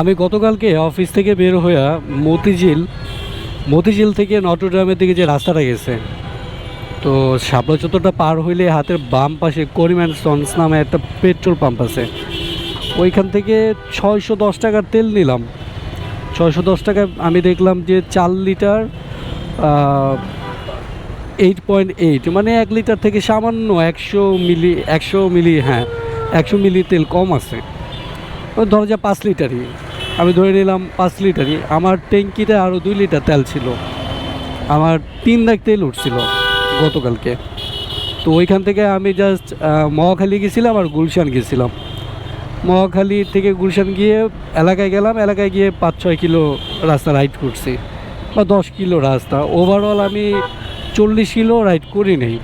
আমি গতকালকে অফিস থেকে বের হইয়া মতিঝিল মতিঝিল থেকে নটরডামের দিকে যে রাস্তাটা গেছে, তো শাপলা চত্বরটা পার হইলে হাতের বাম পাশে করিম্যান সন্স নামে একটা পেট্রোল পাম্প আছে। ওইখান থেকে ছয়শো দশ টাকার তেল নিলাম। ছয়শো দশ টাকায় আমি দেখলাম যে চার লিটার এইট পয়েন্ট এইট মানে এক লিটার থেকে সামান্য একশো মিলি একশো মিলি হ্যাঁ একশো মিলি তেল কম আছে। ওই ধরো যা পাঁচ লিটারই, আমি ধরে নিলাম পাঁচ লিটারই, আমার ট্যাঙ্কিতে আরও দুই লিটার তেল ছিল। আমার তিন দাগ তেল উঠছিল গতকালকে। তো ওইখান থেকে আমি জাস্ট মহাখালী গেছিলাম আর গুলশান গেছিলাম। মহাখালী থেকে গুলশান গিয়ে এলাকায় গেলাম, এলাকায় গিয়ে পাঁচ ছয় কিলো রাস্তা রাইড করছি বা দশ কিলো রাস্তা। ওভারঅল আমি চল্লিশ কিলো রাইড করি নেই।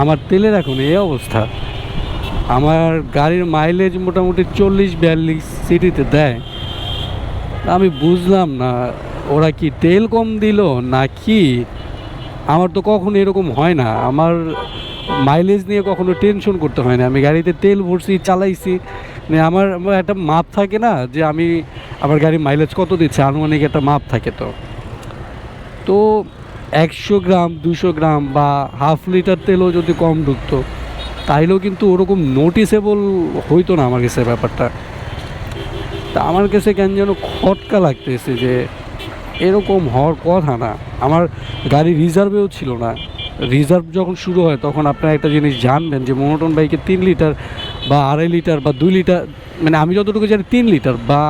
আমার তেলের এখন এই অবস্থা। আমার গাড়ির মাইলেজ মোটামুটি চল্লিশ বিয়াল্লিশ সিটিতে দেয়। আমি বুঝলাম না, ওরা কি তেল কম দিল নাকি? আমার তো কখনো এরকম হয় না। আমার মাইলেজ নিয়ে কখনো টেনশন করতে হয় না। আমি গাড়িতে তেল ভরছি, চালাইছি। মানে আমার আমার একটা মাপ থাকে না যে আমি আমার গাড়ির মাইলেজ কত দিচ্ছে? আনুমানিক একটা মাপ থাকে তো। তো একশো গ্রাম, দুশো গ্রাম বা হাফ লিটার তেলও যদি কম ঢুকতো তাইলেও কিন্তু ওরকম নোটিসেবল হইতো না আমার কাছে ব্যাপারটা। তা আমার কাছে কেন যেন খটকা লাগতেছে যে এরকম হওয়ার কথা না। আমার গাড়ি রিজার্ভেও ছিল না। রিজার্ভ যখন শুরু হয় তখন আপনারা একটা জিনিস জানবেন যে মোনোটন বাইকে তিন লিটার বা আড়াই লিটার বা দুই লিটার মানে আমি যতটুকু জানি তিন লিটার বা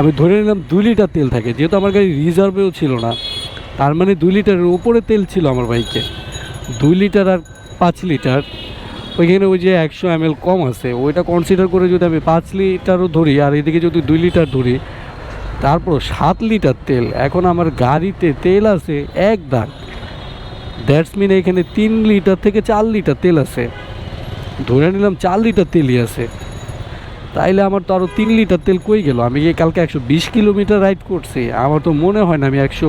আমি ধরে নিলাম দুই লিটার তেল থাকে। যেহেতু আমার গাড়ি রিজার্ভেও ছিল না, তার মানে দুই লিটারের উপরে তেল ছিল আমার বাইকে দুই লিটার আর পাঁচ লিটার ওইখানে ওই যে একশো এম কম আছে, ওইটা কনসিডার করে যদি আমি পাঁচ লিটারও ধরি আর এদিকে যদি দুই লিটার ধরি তারপর সাত লিটার তেল। এখন আমার গাড়িতে তেল আছে এক দাগ। দ্যাটস মিন এখানে তিন লিটার থেকে চার লিটার তেল আছে। ধরে নিলাম চার লিটার তেলই আছে। তাইলে আমার তো আরও তিন লিটার তেল কই গেল? আমি কি কালকে একশো বিশ কিলোমিটার রাইড করছি? আমার তো মনে হয় না আমি একশো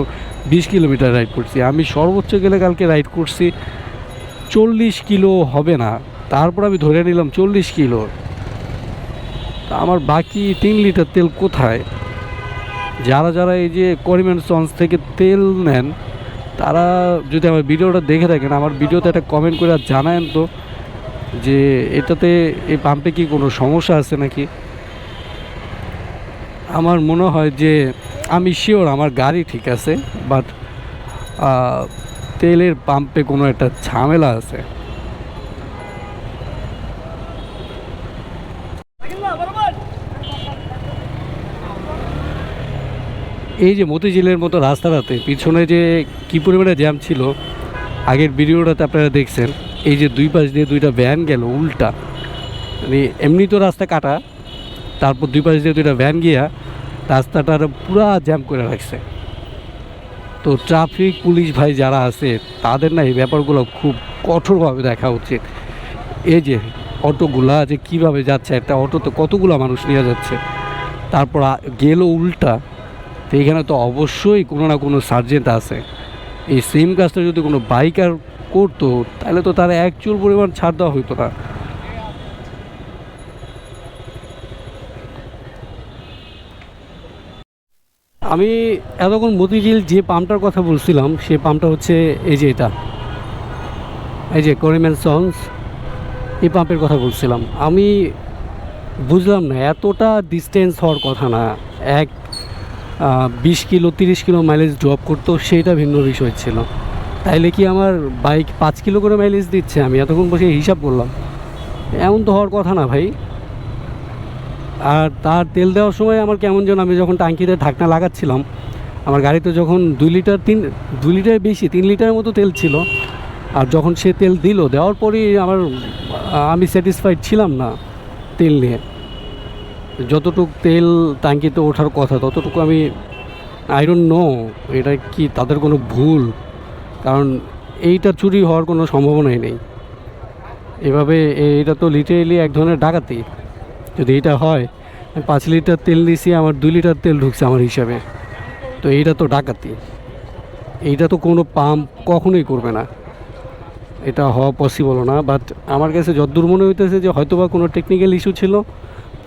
বিশ কিলোমিটার রাইড করছি। আমি সর্বোচ্চ গেলে কালকে রাইড করছি, চল্লিশ কিলো হবে না। তারপর আমি ধরে নিলাম চল্লিশ কিলো। তা আমার বাকি তিন লিটার তেল কোথায়? যারা যারা এই যে করিমেন্ট সন্স থেকে তেল নেন, তারা যদি আমার ভিডিওটা দেখে থাকেন, আমার ভিডিওতে একটা কমেন্ট করে জানায়েন তো যে এটাতে এই পাম্পে কি কোনো সমস্যা আছে নাকি? আমার মনে হয় যে আমি শিওর আমার গাড়ি ঠিক আছে বাট তেলের পাম্পে কোনো একটা ঝামেলা আছে। এই যে মতিঝিলের মতো রাস্তাটাতে পিছনে যে কী পরিমাণে জ্যাম ছিল, আগের ভিডিওটাতে আপনারা দেখছেন, এই যে দুই পাশ দিয়ে দুইটা ভ্যান গেল উল্টা। মানে এমনি তো রাস্তা কাটা, তারপর দুই পাশ দিয়ে দুইটা ভ্যান গিয়া রাস্তাটার পুরা জ্যাম করে রাখছে। তো ট্রাফিক পুলিশ ভাই যারা আছে, তাদের না এই ব্যাপারগুলো খুব কঠোরভাবে দেখা উচিত। এই যে অটোগুলা যে কীভাবে যাচ্ছে, একটা অটোতে কতগুলো মানুষ নিয়ে যাচ্ছে, তারপর গেল উল্টা। তো এখানে তো অবশ্যই কোনো না কোনো সার্জেন্ট আছে। এই সেম কাজটা যদি কোনো বাইকার করতো, তাহলে তো তার এক চুল পরিমাণ ছাড় দেওয়া হতো না। আমি এতক্ষণ মতিঝিল যে পাম্পটার কথা বলছিলাম, সেই পাম্পটা হচ্ছে এই যে এটা। এই যে করিমেন সন্স এই পাম্পের কথা বলছিলাম। আমি বুঝলাম না, এতটা ডিস্টেন্স হওয়ার কথা না। এক বিশ কিলো, তিরিশ কিলো মাইলেজ ড্রপ করতো, সেইটা ভিন্ন বিষয় ছিল। তাইলে কি আমার বাইক পাঁচ কিলো করে মাইলেজ দিচ্ছে? আমি এতক্ষণ বসে হিসাব করলাম। এমন তো হওয়ার কথা না ভাই। আর তার তেল দেওয়ার সময় আমার কেমন যেন আমি যখন টাঙ্কিতে ঢাকনা লাগাচ্ছিলাম, আমার গাড়িতে যখন দুই লিটার, তিন, দুই লিটার বেশি, তিন লিটারের মতো তেল ছিল। আর যখন সে তেল দিল, দেওয়ার পরেই আমার, আমি স্যাটিসফাইড ছিলাম না তেল নিয়ে। যতটুক তেল ট্যাঙ্কিতে ওঠার কথা, ততটুকু আমি আই ডোন্ট নো এটা কি তাদের কোনো ভুল, কারণ এইটা চুরি হওয়ার কোনো সম্ভাবনাই নেই। এভাবে এটা তো লিটারেলি এক ধরনের ডাকাতি। যদি এটা হয় পাঁচ লিটার তেল দিছি আমার দুই লিটার তেল ঢুকছে আমার হিসাবে। তো এইটা তো ডাকাতি। এইটা তো কোনো পাম্প কখনোই করবে না। এটা হওয়া পসিবল না বাট আমার কাছে যদ্দূর মনে হইতেছে যে হয়তোবা কোনো টেকনিক্যাল ইস্যু ছিল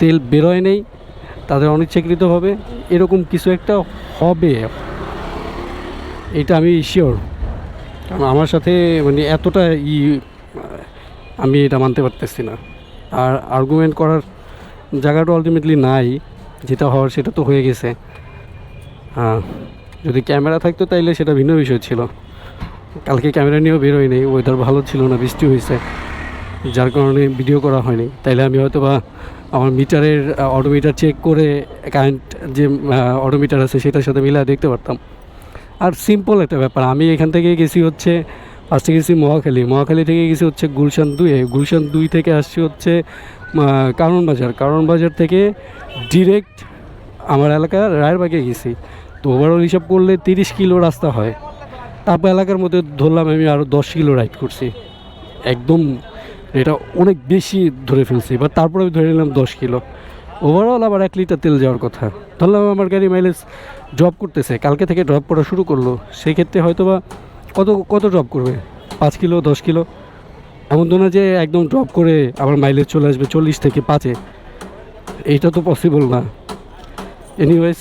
তেল বেরোয় নেই, তাদের অনিচ্ছাকৃতভাবে এরকম কিছু একটা হবে। এটা আমি শিওর কারণ আমার সাথে মানে এতটা ই, আমি এটা মানতে পারতেছি না। আর আর্গুমেন্ট করার জায়গাটা আলটিমেটলি নাই, যেটা হওয়ার সেটা তো হয়ে গেছে। হ্যাঁ যদি ক্যামেরা থাকতো তাইলে সেটা ভিন্ন বিষয় ছিল। কালকে ক্যামেরা নিয়েও বেরোয় নেই ওয়েদার ভালো ছিল না, বৃষ্টি হয়েছে, যার কারণে ভিডিও করা হয়নি। তাইলে আমি হয়তো বা আমার মিটারের অটোমিটার চেক করে কারেন্ট যে অটোমিটার আছে সেটার সাথে মিলে দেখতে পারতাম। আর সিম্পল একটা ব্যাপার, আমি এখান থেকে গেছি হচ্ছে ফার্স্টে গেছি মহাখালী। মহাখালী থেকে গেছি হচ্ছে গুলশান দুয়ে গুলশান দুই থেকে আসছি হচ্ছে কারণ বাজার। কারণ বাজার থেকে ডিরেক্ট আমার এলাকা রায়েরবাগে গেছি। তো ওভারঅল হিসাব করলে তিরিশ কিলো রাস্তা হয়। তারপর এলাকার মধ্যে ধরলাম আমি আরও দশ কিলো রাইড করছি। একদম এটা অনেক বেশি ধরে ফেলছি। এবার তারপরে আমি ধরে নিলাম দশ কিলো। ওভারঅল আবার এক লিটার তেল যাওয়ার কথা। ধরলাম আমার গাড়ি মাইলেজ ড্রপ করতেছে। কালকে থেকে ড্রপ করা শুরু করল। সেই ক্ষেত্রে হয়তো বা কত কত ড্রপ করবে? পাঁচ কিলো, দশ কিলো? এমন তো না যে একদম ড্রপ করে আবার মাইলেজ চলে আসবে চল্লিশ থেকে পাঁচে। এইটা তো পসিবল না। এনিওয়েজ